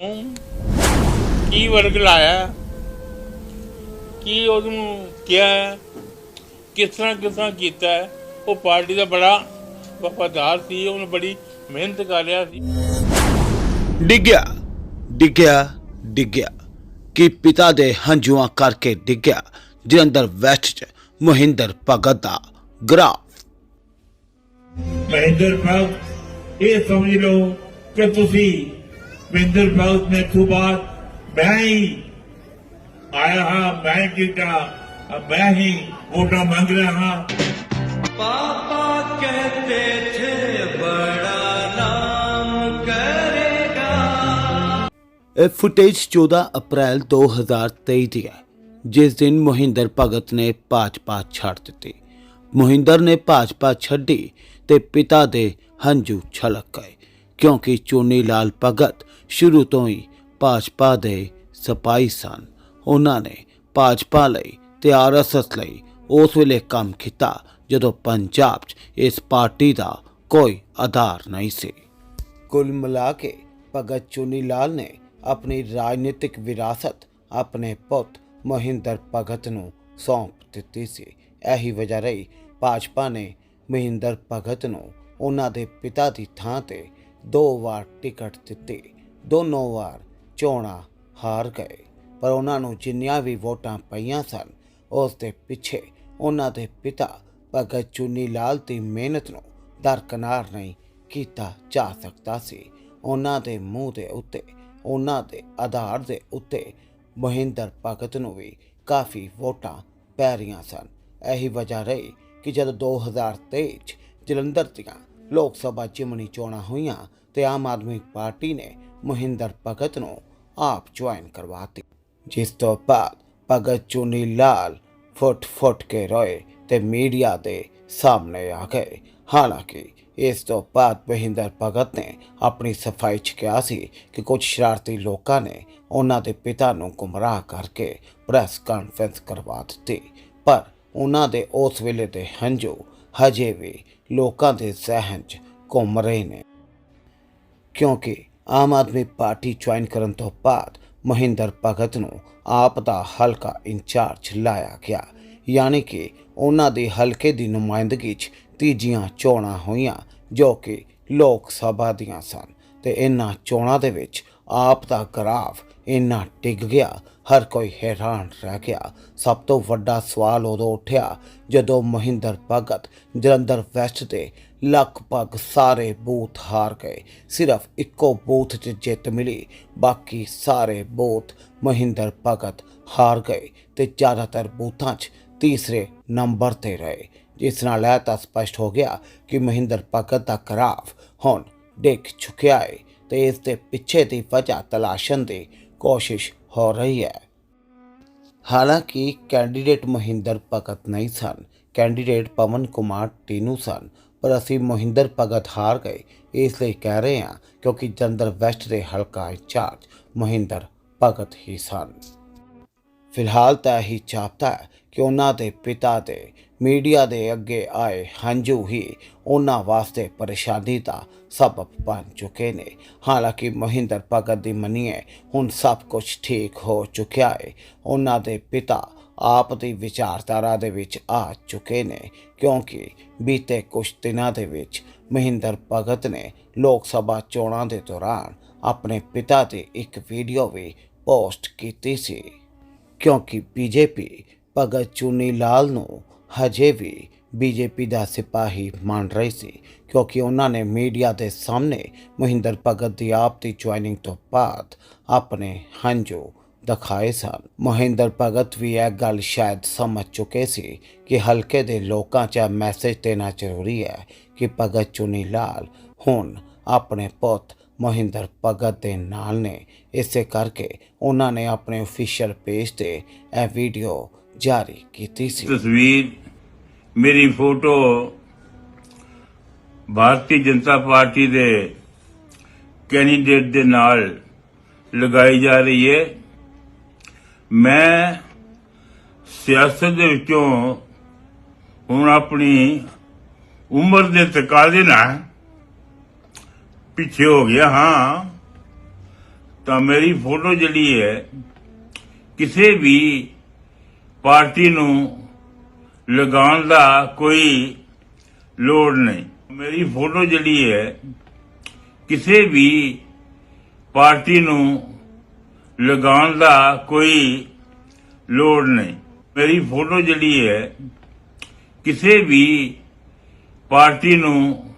ਕੀ ਵਰਗ ਲਾਇਆ ਕੀ ਉਹਨੂੰ ਕਿਹਾ ਹੈ? ਕਿਸ ਤਰ੍ਹਾਂ ਕਿਸ ਤਰ੍ਹਾਂ ਕੀਤਾ? ਉਹ ਪਾਰਟੀ ਦਾ ਬੜਾ ਵਫਾਦਾਰ ਸੀ ਉਹਨੇ ਬੜੀ ਮਿਹਨਤ ਕਰ ਰਿਹਾ ਸੀ ਡਿੱਗਿਆ ਡਿੱਗਿਆ ਡਿੱਗਿਆ ਕਿ ਪਿਤਾ ਦੇ ਹੰਝੂਆਂ ਕਰਕੇ ਡਿੱਗਿਆ ਜਲੰਧਰ ਵੈਸਟ ਚ ਮਹਿੰਦਰ ਭਗਤ ਦਾ ਗ੍ਰਾਫ ਮਹਿੰਦਰ ਭਗਤ ਇਹ ਸਮਝ ਲਓ ਕਿ ਤੁਸੀਂ ਮਹਿੰਦਰ ਬਾਉਤ ਨੇ ਤੋਂ ਬਾਅਦ ਮੈਂ ਹੀ ਆਇਆ ਹਾਂ ਮੈਂ ਜਿੱਤਾ ਮੈਂ ਹੀ ਵੋਟਾਂ ਮੰਗ ਰਿਹਾ ਹਾਂ ਪਾਪਾ ਕਹਤੇ ਥੇ ਬੜਾ ਨਾਮ ਕਰੇਗਾ ਇਹ ਫੁਟੇਜ 14 ਅਪ੍ਰੈਲ 2023 ਦੀ ਹੈ ਜਿਸ ਦਿਨ ਮੋਹਿੰਦਰ ਭਗਤ ਨੇ ਭਾਜਪਾ ਛੱਡ ਦਿੱਤੀ ਮੋਹਿੰਦਰ ਨੇ ਭਾਜਪਾ ਛੱਡੀ ਤੇ ਪਿਤਾ ਦੇ ਹੰਝੂ ਛਲਕ ਗਏ ਕਿਉਂਕਿ ਚੋਨੀ ਲਾਲ ਭਗਤ ਸ਼ੁਰੂ ਤੋਂ ਹੀ ਭਾਜਪਾ ਦੇ ਸਿਪਾਹੀ ਸਨ। ਉਹਨਾਂ ਨੇ ਭਾਜਪਾ ਲਈ ਤੇ ਆਰਐਸਐਸ ਲਈ ਉਸ ਵੇਲੇ ਕੰਮ ਕੀਤਾ ਜਦੋਂ ਪੰਜਾਬ 'ਚ ਇਸ ਪਾਰਟੀ ਦਾ ਕੋਈ ਆਧਾਰ ਨਹੀਂ ਸੀ। ਕੁੱਲ ਮਿਲਾ ਕੇ ਭਗਤ ਚੁਨੀ ਲਾਲ ਨੇ ਆਪਣੀ ਰਾਜਨੀਤਿਕ ਵਿਰਾਸਤ ਆਪਣੇ ਪੁੱਤ ਮਹਿੰਦਰ ਭਗਤ ਨੂੰ ਸੌਂਪ ਦਿੱਤੀ ਸੀ। ਇਹੀ ਵਜ੍ਹਾ ਰਹੀ ਭਾਜਪਾ ਨੇ ਮਹਿੰਦਰ ਭਗਤ ਨੂੰ ਉਹਨਾਂ ਦੇ ਪਿਤਾ ਦੀ ਥਾਂ ਤੇ ਦੋ ਵਾਰ ਟਿਕਟ ਦਿੱਤੀ। ਦੋਨੋਂ ਵਾਰ ਚੋਣਾਂ ਹਾਰ ਗਏ। ਪਰ ਉਹਨਾਂ ਨੂੰ ਜਿੰਨੀਆਂ ਵੀ ਵੋਟਾਂ ਪਈਆਂ ਸਨ, ਉਸ ਦੇ ਪਿੱਛੇ ਉਹਨਾਂ ਦੇ ਪਿਤਾ ਭਗਤ ਚੁੰਨੀ ਲਾਲ ਦੀ ਮਿਹਨਤ ਨੂੰ ਦਰਕਨਾਰ ਨਹੀਂ ਕੀਤਾ ਜਾ ਸਕਦਾ ਸੀ। ਉਹਨਾਂ ਦੇ ਮੂੰਹ ਦੇ ਉੱਤੇ, ਉਹਨਾਂ ਦੇ ਆਧਾਰ ਦੇ ਉੱਤੇ ਮਹਿੰਦਰ ਭਗਤ ਨੂੰ ਵੀ ਕਾਫੀ ਵੋਟਾਂ ਪੈ ਰਹੀਆਂ ਸਨ। ਇਹੀ ਵਜ੍ਹਾ ਰਹੀ ਕਿ ਜਦ 2023 ਚ ਜਲੰਧਰ ਦੀਆਂ ਲੋਕ ਸਭਾ ਚਿਮਣੀ ਚੋਣਾਂ ਹੋਈਆਂ ਤੇ ਆਮ ਆਦਮੀ ਪਾਰਟੀ ਨੇ ਮਹਿੰਦਰ ਭਗਤ ਨੂੰ ਆਪ ਜੁਆਇਨ ਕਰਵਾਤੀ। ਜਿਸ ਤੋਂ ਬਾਅਦ ਭਗਤ ਚੁਨੀ ਲਾਲ ਫੁੱਟ ਫੁੱਟ ਕੇ ਰੋਏ ਤੇ ਮੀਡੀਆ ਦੇ ਸਾਹਮਣੇ ਆ ਗਏ। ਹਾਲਾਂਕਿ ਇਸ ਤੋਂ ਬਾਅਦ ਮਹਿੰਦਰ ਭਗਤ ਨੇ ਆਪਣੀ ਸਫ਼ਾਈ 'ਚ ਕਿਹਾ ਸੀ ਕਿ ਕੁਝ ਸ਼ਰਾਰਤੀ ਲੋਕਾਂ ਨੇ ਉਹਨਾਂ ਦੇ ਪਿਤਾ ਨੂੰ ਗੁੰਮਰਾਹ ਕਰਕੇ ਪ੍ਰੈਸ ਕਾਨਫਰੰਸ ਕਰਵਾ ਦਿੱਤੀ, ਪਰ ਉਹਨਾਂ ਦੇ ਉਸ ਵੇਲੇ ਦੇ ਹੰਝੂ ਹਜੇ ਵੀ ਲੋਕਾਂ ਦੇ ਜ਼ਿਹਨ 'ਚ ਘੁੰਮ ਰਹੇ ਨੇ। ਕਿਉਂਕਿ ਆਮ ਆਦਮੀ ਪਾਰਟੀ ਜੁਆਇਨ ਕਰਨ ਤੋਂ ਬਾਅਦ ਮਹਿੰਦਰ ਭਗਤ ਨੂੰ ਆਪ ਦਾ ਹਲਕਾ ਇੰਚਾਰਜ ਲਾਇਆ ਗਿਆ। ਯਾਨੀ ਕਿ ਉਹਨਾਂ ਦੇ ਹਲਕੇ ਦੀ ਨੁਮਾਇੰਦਗੀ 'ਚ ਤੀਜੀਆਂ ਚੋਣਾਂ ਹੋਈਆਂ, ਜੋ ਕਿ ਲੋਕ ਸਭਾ ਦੀਆਂ ਸਨ ਤੇ ਇਹਨਾਂ ਚੋਣਾਂ ਦੇ ਵਿੱਚ ਆਪ ਦਾ ਗ੍ਰਾਫ ਇੰਨਾ ਡਿੱਗ ਗਿਆ, ਹਰ ਕੋਈ ਹੈਰਾਨ ਰਹਿ ਗਿਆ। ਸਭ ਤੋਂ ਵੱਡਾ ਸਵਾਲ ਉਦੋਂ ਉੱਠਿਆ ਜਦੋਂ ਮਹਿੰਦਰ ਭਗਤ ਜਲੰਧਰ ਵੈਸਟ ਦੇ ਲਗਭਗ ਸਾਰੇ ਬੂਥ ਹਾਰ ਗਏ। ਸਿਰਫ ਇੱਕੋ ਬੂਥ 'ਚ ਜਿੱਤ ਮਿਲੀ, ਬਾਕੀ ਸਾਰੇ ਬੂਥ ਮਹਿੰਦਰ ਭਗਤ ਹਾਰ ਗਏ ਤੇ ਜ਼ਿਆਦਾਤਰ ਬੂਥਾਂ 'ਚ ਤੀਸਰੇ ਨੰਬਰ ਤੇ ਰਹੇ। ਜਿਸ ਨਾਲ ਇਹ ਤਾਂ ਸਪਸ਼ਟ ਹੋ ਗਿਆ ਕਿ ਮਹਿੰਦਰ ਭਗਤ ਦਾ ਗ੍ਰਾਫ ਹੁਣ ਡਿੱਗ ਚੁੱਕਿਆ ਹੈ ਤੇ ਇਸ ਦੇ ਪਿੱਛੇ ਦੀ ਵਜ੍ਹਾ ਤਲਾਸ਼ਣ ਦੀ ਕੋਸ਼ਿਸ਼ ਹੋ ਰਹੀ ਹੈ। ਹਾਲਾਂਕਿ ਕੈਂਡੀਡੇਟ ਮਹਿੰਦਰ ਭਗਤ ਨਹੀਂ ਸਨ। ਕੈਂਡੀਡੇਟ ਪਵਨ ਕੁਮਾਰ ਟੀਨੂ ਸਨ, ਪਰ ਅਸੀਂ ਮਹਿੰਦਰ ਭਗਤ ਹਾਰ ਗਏ। ਇਸ ਲਈ ਕਹਿ ਰਹੇ ਹਾਂ, ਕਿਉਂਕਿ ਜੰਦਰ ਵੈਸਟ ਦੇ ਹਲਕਾ ਇੰਚਾਰਜ ਮਹਿੰਦਰ ਭਗਤ ਹੀ ਸਨ। ਫਿਲਹਾਲ ਤਾਂ ਹੀ ਚਾਹਤਾ ਹੈ ਕਿ ਉਹਨਾਂ ਦੇ ਪਿਤਾ ਦੇ ਮੀਡੀਆ ਦੇ ਅੱਗੇ ਆਏ ਹੰਝੂ ਹੀ ਉਹਨਾਂ ਵਾਸਤੇ ਪਰੇਸ਼ਾਨੀ ਦਾ ਸਬਬ ਬਣ ਚੁੱਕੇ ਨੇ। ਹਾਲਾਂਕਿ ਮਹਿੰਦਰ ਭਗਤ ਦੀ ਮੰਨੀਏ, ਹੁਣ ਸਭ ਕੁਝ ਠੀਕ ਹੋ ਚੁੱਕਿਆ ਹੈ ਉਹਨਾਂ ਦੇ ਪਿਤਾ ਆਪ ਦੀ ਵਿਚਾਰਧਾਰਾ ਦੇ ਵਿੱਚ ਆ ਚੁੱਕੇ ਨੇ, ਕਿਉਂਕਿ ਬੀਤੇ ਕੁਝ ਦਿਨਾਂ ਦੇ ਵਿੱਚ ਮਹਿੰਦਰ ਭਗਤ ਨੇ ਲੋਕ ਸਭਾ ਚੋਣਾਂ ਦੇ ਦੌਰਾਨ ਆਪਣੇ ਪਿਤਾ ਦੀ ਇੱਕ ਵੀਡੀਓ ਵੀ ਪੋਸਟ ਕੀਤੀ ਸੀ। ਕਿਉਂਕਿ ਬੀਜੇਪੀ ਭਗਤ ਚੁਨੀ ਲਾਲ ਨੂੰ ਹਜੇ ਵੀ ਬੀਜੇਪੀ ਦਾ ਸਿਪਾਹੀ ਮੰਨ ਰਹੀ ਸੀ, ਕਿਉਂਕਿ ਉਹਨਾਂ ਨੇ ਮੀਡੀਆ ਦੇ ਸਾਹਮਣੇ ਮਹਿੰਦਰ ਭਗਤ ਦੀ ਆਪ ਦੀ ਜੁਆਇਨਿੰਗ ਤੋਂ ਬਾਅਦ ਆਪਣੇ ਹੰਝੂ ਦਿਖਾਏ ਸਨ। ਮਹਿੰਦਰ ਭਗਤ ਵੀ ਇਹ ਗੱਲ ਸ਼ਾਇਦ ਸਮਝ ਚੁੱਕੇ ਸੀ ਕਿ ਹਲਕੇ ਦੇ ਲੋਕਾਂ 'ਚ ਮੈਸੇਜ ਦੇਣਾ ਜ਼ਰੂਰੀ ਹੈ ਕਿ ਭਗਤ ਚੁਨੀ ਲਾਲ ਹੁਣ ਆਪਣੇ ਪੁੱਤ ਮਹਿੰਦਰ ਭਗਤ ਦੇ ਨਾਲ ਨੇ। ਇਸੇ ਕਰਕੇ ਉਹਨਾਂ ਨੇ ਆਪਣੇ ਅਫੀਸ਼ੀਅਲ ਪੇਜ ਤੇ ਇਹ ਵੀਡੀਓ ਜਾਰੀ ਕੀਤੀ ਸੀ। ਤਸਵੀਰ ਮੇਰੀ ਫੋਟੋ ਭਾਰਤੀ ਜਨਤਾ ਪਾਰਟੀ ਦੇ ਕੈਂਡੀਡੇਟ ਦੇ ਨਾਲ ਲਗਾਈ ਜਾ ਰਹੀ ਹੈ। ਮੈਂ ਸਿਆਸਤ ਦੇ ਵਿੱਚੋਂ ਹੁਣ ਆਪਣੀ ਉਮਰ ਦੇ ਤਕਾਜ਼ੇ ਨਾਲ ਪਿੱਛੇ ਹੋ ਗਿਆ ਹਾਂ। ਤਾਂ ਮੇਰੀ ਫੋਟੋ ਜਿਹੜੀ ਹੈ, ਕਿਸੇ ਵੀ ਪਾਰਟੀ ਨੂੰ ਲਗਾਉਣ ਦਾ ਕੋਈ ਲੋੜ ਨਹੀਂ। ਮੇਰੀ ਫੋਟੋ ਜਿਹੜੀ ਹੈ, ਕਿਸੇ ਵੀ ਪਾਰਟੀ ਨੂੰ ਲਗਾਉਣ ਦਾ ਕੋਈ ਲੋੜ ਨਹੀਂ। ਮੇਰੀ ਫੋਟੋ ਜਿਹੜੀ ਹੈ, ਕਿਸੇ ਵੀ ਪਾਰਟੀ ਨੂੰ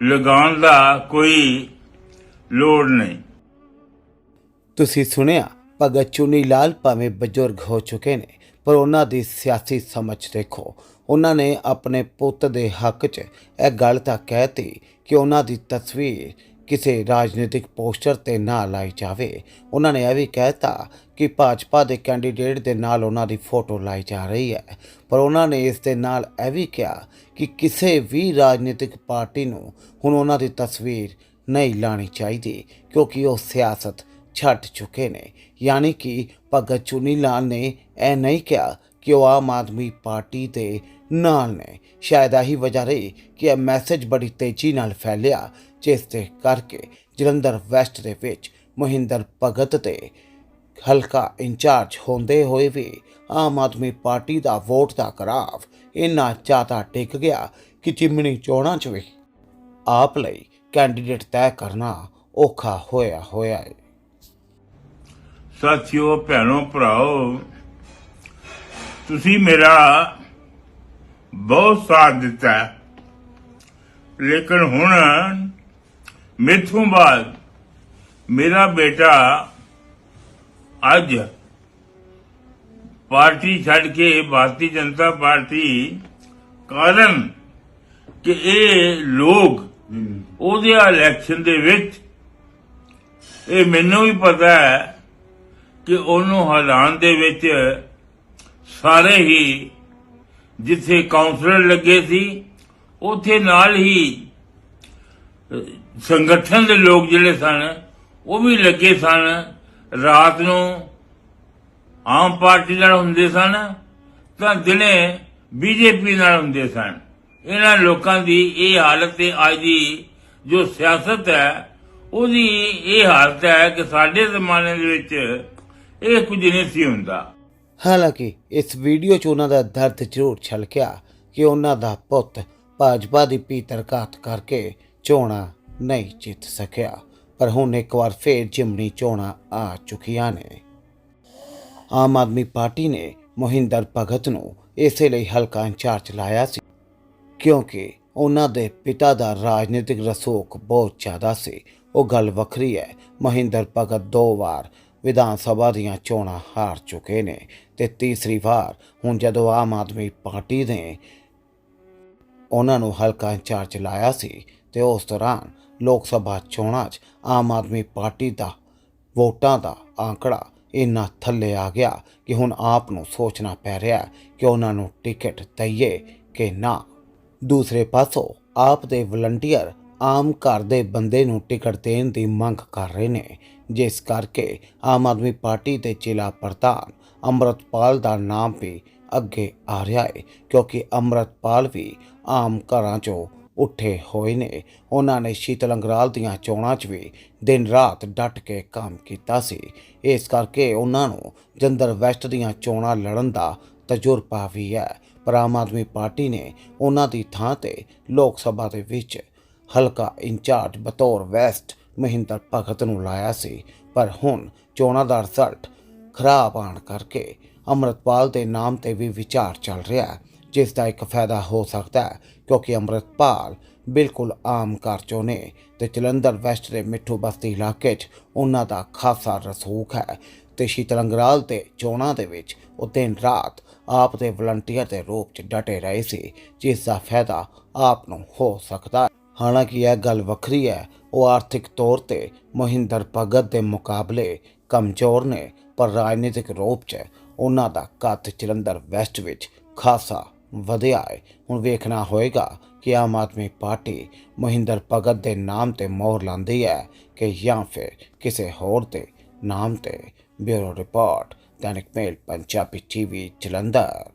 ਲਗਾਉਣ ਦਾ ਕੋਈ ਲੋੜ ਨਹੀਂ। ਤੁਸੀਂ ਸੁਣਿਆ ਭਗਤ ਚੁਨੀ ਲਾਲ ਭਾਵੇਂ ਬਜ਼ੁਰਗ ਹੋ ਚੁੱਕੇ ਨੇ, ਪਰ ਉਹਨਾਂ ਦੀ ਸਿਆਸੀ ਸਮਝ ਦੇਖੋ। ਉਹਨਾਂ ਨੇ ਆਪਣੇ ਪੁੱਤ ਦੇ ਹੱਕ 'ਚ ਇਹ ਗੱਲ ਤਾਂ ਕਹਿਤੀ ਕਿ ਉਹਨਾਂ ਦੀ ਤਸਵੀਰ ਕਿਸੇ ਰਾਜਨੀਤਿਕ ਪੋਸਟਰ ਤੇ ਨਾ ਲਾਈ ਜਾਵੇ। ਉਹਨਾਂ ਨੇ ਇਹ ਵੀ ਕਹਿਤਾ ਕਿ ਭਾਜਪਾ ਦੇ ਕੈਂਡੀਡੇਟ ਦੇ ਨਾਲ ਉਹਨਾਂ ਦੀ ਫੋਟੋ ਲਾਈ ਜਾ ਰਹੀ ਹੈ। ਪਰ ਉਹਨਾਂ ਨੇ ਇਸ ਦੇ ਨਾਲ ਇਹ ਵੀ ਕਿਹਾ ਕਿ ਕਿਸੇ ਵੀ ਰਾਜਨੀਤਿਕ ਪਾਰਟੀ ਨੂੰ ਹੁਣ ਉਹਨਾਂ ਦੀ ਤਸਵੀਰ ਨਹੀਂ ਲਾਣੀ ਚਾਹੀਦੀ, ਕਿਉਂਕਿ ਉਹ ਸਿਆਸਤ ਛੱਡ ਚੁੱਕੇ ਨੇ। ਯਾਨੀ ਕਿ ਭਗਤ ਚੁਨੀ ਲਾਲ ਨੇ ਇਹ ਨਹੀਂ ਕਿਹਾ ਕਿ ਉਹ ਆਮ ਆਦਮੀ ਪਾਰਟੀ ਦੇ ਨਾਲ ਨੇ। ਸ਼ਾਇਦ ਆਹੀ ਵਜ੍ਹਾ ਰਹੀ ਕਿ ਇਹ ਮੈਸੇਜ ਬੜੀ ਤੇਜ਼ੀ ਨਾਲ ਫੈਲਿਆ, ਜਿਸ ਦੇ ਕਰਕੇ ਜਲੰਧਰ ਵੈਸਟ ਦੇ ਵਿੱਚ ਮਹਿੰਦਰ ਭਗਤ ਤੇ ਹਲਕਾ ਇੰਚਾਰਜ ਹੁੰਦੇ ਹੋਏ ਵੀ ਆਮ ਆਦਮੀ ਪਾਰਟੀ ਦਾ ਵੋਟ ਦਾ ਕਰਾਵ ਇੰਨਾ ਜ਼ਿਆਦਾ ਟਿਕ ਗਿਆ ਕਿ ਚਿਮਣੀ ਚੋਣਾਂ 'ਚ ਵੀ ਆਪ ਲਈ ਕੈਂਡੀਡੇਟ ਤੈਅ ਕਰਨਾ ਔਖਾ ਹੋਇਆ ਹੋਇਆ ਹੈ। ਸਾਥੀਓ ਭੈਣੋ ਭਰਾਓ ਤੁਸੀਂ ਮੇਰਾ ਬਹੁਤ ਸਾਥ ਦਿੱਤਾ। ਲੇਕਿਨ ਹੁਣ ਮੇਥੋਂ ਬਾਅਦ ਮੇਰਾ ਬੇਟਾ ਅੱਜ ਪਾਰਟੀ ਛੱਡ ਕੇ ਭਾਰਤੀ ਜਨਤਾ ਪਾਰਟੀ ਕਾਰਨ ਕਿ ਇਹ ਲੋਕ ਉਹਦੇ ਇਲੈਕਸ਼ਨ ਦੇ ਵਿੱਚ ਇਹ ਮੈਨੂੰ ਵੀ ਪਤਾ ਹੈ ਕਿ ਉਹਨੂੰ ਹਰਿਆਣ ਦੇ ਵਿੱਚ ਸਾਰੇ ਹੀ ਜਿੱਥੇ ਕਾਉਂਸਲਰ ਲੱਗੇ ਸੀ, ਉਥੇ ਨਾਲ ਹੀ ਸੰਗਠਨ ਦੇ ਲੋਕ ਜਿਹੜੇ ਸਨ, ਉਹ ਵੀ ਲੱਗੇ ਸਨ। ਰਾਤ ਨੂੰ ਆਮ ਪਾਰਟੀ ਨਾਲ ਹੁੰਦੇ ਸਨ ਤਾਂ ਦਿਨੇ ਬੀਜੇਪੀ ਨਾਲ ਹੁੰਦੇ ਸਨ। ਇਹਨਾਂ ਲੋਕਾਂ ਦੀ ਇਹ ਹਾਲਤ ਤੇ ਅੱਜ ਦੀ ਜੋ ਸਿਆਸਤ ਹੈ, ਉਹਦੀ ਇਹ ਹਾਲਤ ਹੈ ਕਿ ਸਾਡੇ ਜ਼ਮਾਨੇ ਦੇ ਵਿੱਚ ਇਹ ਕੁਝ ਨਹੀਂ ਸੀ ਹੁੰਦਾ। ਹਾਲਾਂਕਿ, ਇਸ ਵੀਡੀਓ 'ਚ ਉਹਨਾਂ ਦਾ ਦਰਦ ਜ਼ਰੂਰ ਛਲਕਿਆ ਕਿ ਉਹਨਾਂ ਦਾ ਪੁੱਤ ਭਾਜਪਾ ਦੀ ਪੀਤਰਕਾਤ ਕਰਕੇ ਚੋਣਾਂ ਨਹੀਂ ਜਿੱਤ ਸਕਿਆ। ਪਰ ਹੁਣ ਇੱਕ ਵਾਰ ਫੇਰ ਜਿਮਨੀ ਚੋਣਾਂ ਆ ਚੁੱਕੀਆਂ ਨੇ। ਆਮ ਆਦਮੀ ਪਾਰਟੀ ਨੇ ਮੋਹਿੰਦਰ ਭਗਤ ਨੂੰ ਇਸੇ ਲਈ ਹਲਕਾ ਇੰਚਾਰਜ ਲਾਇਆ ਸੀ ਕਿਉਂਕਿ ਉਹਨਾਂ ਦੇ ਪਿਤਾ ਦਾ ਰਾਜਨੀਤਿਕ ਰਸੋਕ ਬਹੁਤ ਜ਼ਿਆਦਾ ਸੀ। ਉਹ ਗੱਲ ਵੱਖਰੀ ਹੈ। ਮਹਿੰਦਰ ਭਗਤ ਦੋ ਵਾਰ ਵਿਧਾਨ ਸਭਾ ਦੀਆਂ ਚੋਣਾਂ ਹਾਰ ਚੁੱਕੇ ਨੇ ਤੇ ਤੀਸਰੀ ਵਾਰ ਹੁਣ ਜਦੋਂ ਆਮ ਆਦਮੀ ਪਾਰਟੀ ਨੇ ਉਹਨਾਂ ਨੂੰ ਹਲਕਾ ਇੰਚਾਰਜ ਲਾਇਆ ਸੀ ਤੇ ਉਸ ਦੌਰਾਨ ਲੋਕ ਸਭਾ ਚੋਣਾਂ 'ਚ ਆਮ ਆਦਮੀ ਪਾਰਟੀ ਦਾ ਵੋਟਾਂ ਦਾ ਆંકੜਾ ਇੰਨਾ ਥੱਲੇ ਆ ਗਿਆ ਕਿ ਹੁਣ ਆਪ ਨੂੰ ਸੋਚਣਾ ਪੈ ਰਿਹਾ ਕਿ ਉਹਨਾਂ ਨੂੰ ਟਿਕਟ ਦਈਏ ਕਿ ਨਾ। ਦੂਸਰੇ ਪਾਸੋਂ ਆਪ ਦੇ ਵਲੰਟੀਅਰ ਆਮ ਘਰ ਦੇ ਬੰਦੇ ਨੂੰ ਟਿਕਟ ਦੇਣ ਦੀ ਮੰਗ ਕਰ ਰਹੇ ਨੇ ਜਿਸ ਕਰਕੇ ਆਮ ਆਦਮੀ ਪਾਰਟੀ ਦੇ ਜ਼ਿਲ੍ਹਾ ਪ੍ਰਧਾਨ ਅੰਮ੍ਰਿਤਪਾਲ ਦਾ ਨਾਮ ਵੀ ਅੱਗੇ ਆ ਰਿਹਾ ਹੈ, ਕਿਉਂਕਿ ਅੰਮ੍ਰਿਤਪਾਲ ਵੀ ਆਮ ਘਰਾਂ 'ਚੋਂ ਉੱਠੇ ਹੋਏ ਨੇ। ਉਹਨਾਂ ਨੇ ਸ਼ੀਤਲ ਅੰਗਰਾਲ ਦੀਆਂ ਚੋਣਾਂ 'ਚ ਵੀ ਦਿਨ ਰਾਤ ਡਟ ਕੇ ਕੰਮ ਕੀਤਾ ਸੀ। ਇਸ ਕਰਕੇ ਉਹਨਾਂ ਨੂੰ ਜੰਦਰ ਵੈਸਟ ਦੀਆਂ ਚੋਣਾਂ ਲੜਨ ਦਾ ਤਜਰਬਾ ਵੀ ਹੈ। ਪਰ ਆਮ ਆਦਮੀ ਪਾਰਟੀ ਨੇ ਉਹਨਾਂ ਦੀ ਥਾਂ ਤੇ ਲੋਕ ਸਭਾ ਦੇ ਵਿੱਚ ਹਲਕਾ ਇੰਚਾਰਜ ਬਤੌਰ ਵੈਸਟ ਮਹਿੰਦਰ ਭਗਤ ਨੂੰ ਲਾਇਆ ਸੀ, ਪਰ ਹੁਣ ਚੋਣਾਂ ਦਾ ਰਿਜ਼ਲਟ ਖਰਾਬ ਆਣ ਕਰਕੇ ਅੰਮ੍ਰਿਤਪਾਲ ਦੇ ਨਾਮ ਤੇ ਵੀ ਵਿਚਾਰ ਚੱਲ ਰਿਹਾ ਹੈ, ਜਿਸ ਦਾ ਇੱਕ ਫਾਇਦਾ ਹੋ ਸਕਦਾ ਹੈ, ਕਿਉਂਕਿ ਅੰਮ੍ਰਿਤਪਾਲ ਬਿਲਕੁਲ ਆਮ ਘਰ ਚੋਂ ਨੇ ਤੇ ਜਲੰਧਰ ਵੈਸਟ ਦੇ ਮਿੱਠੂ ਬਸਤੀ ਇਲਾਕੇ 'ਚ ਉਹਨਾਂ ਦਾ ਖਾਸਾ ਰਸੂਖ ਹੈ ਤੇ ਸ਼ੀਤਲੰਗਰਾਲ ਤੇ ਚੋਣਾਂ ਦੇ ਵਿੱਚ ਉਹ ਦਿਨ ਰਾਤ ਆਪ ਦੇ ਵਲੰਟੀਅਰ ਦੇ ਰੂਪ 'ਚ ਡਟੇ ਰਹੇ ਸੀ, ਜਿਸ ਦਾ ਫਾਇਦਾ ਆਪ ਨੂੰ ਹੋ ਸਕਦਾ ਹੈ। ਹਾਲਾਂਕਿ ਇਹ ਗੱਲ ਵੱਖਰੀ ਹੈ, ਉਹ ਆਰਥਿਕ ਤੌਰ ਤੇ ਮਹਿੰਦਰ ਭਗਤ ਦੇ ਮੁਕਾਬਲੇ ਕਮਜ਼ੋਰ ਨੇ, ਪਰ ਰਾਜਨੀਤਿਕ ਰੂਪ 'ਚ ਉਹਨਾਂ ਦਾ ਕੱਦ ਜਲੰਧਰ ਵੈਸਟ ਵਿੱਚ ਖਾਸਾ ਵਧਿਆ ਹੈ। ਹੁਣ ਵੇਖਣਾ ਹੋਏਗਾ ਕਿ ਆਮ ਆਦਮੀ ਪਾਰਟੀ ਮਹਿੰਦਰ ਭਗਤ ਦੇ ਨਾਮ ਤੇ ਮੋਹਰ ਲਾਉਂਦੀ ਹੈ ਕਿ ਜਾਂ ਫਿਰ ਕਿਸੇ ਹੋਰ ਦੇ ਨਾਮ ਤੇ। Bureau report, Dainik mail, Punjabi TV Jalandhar.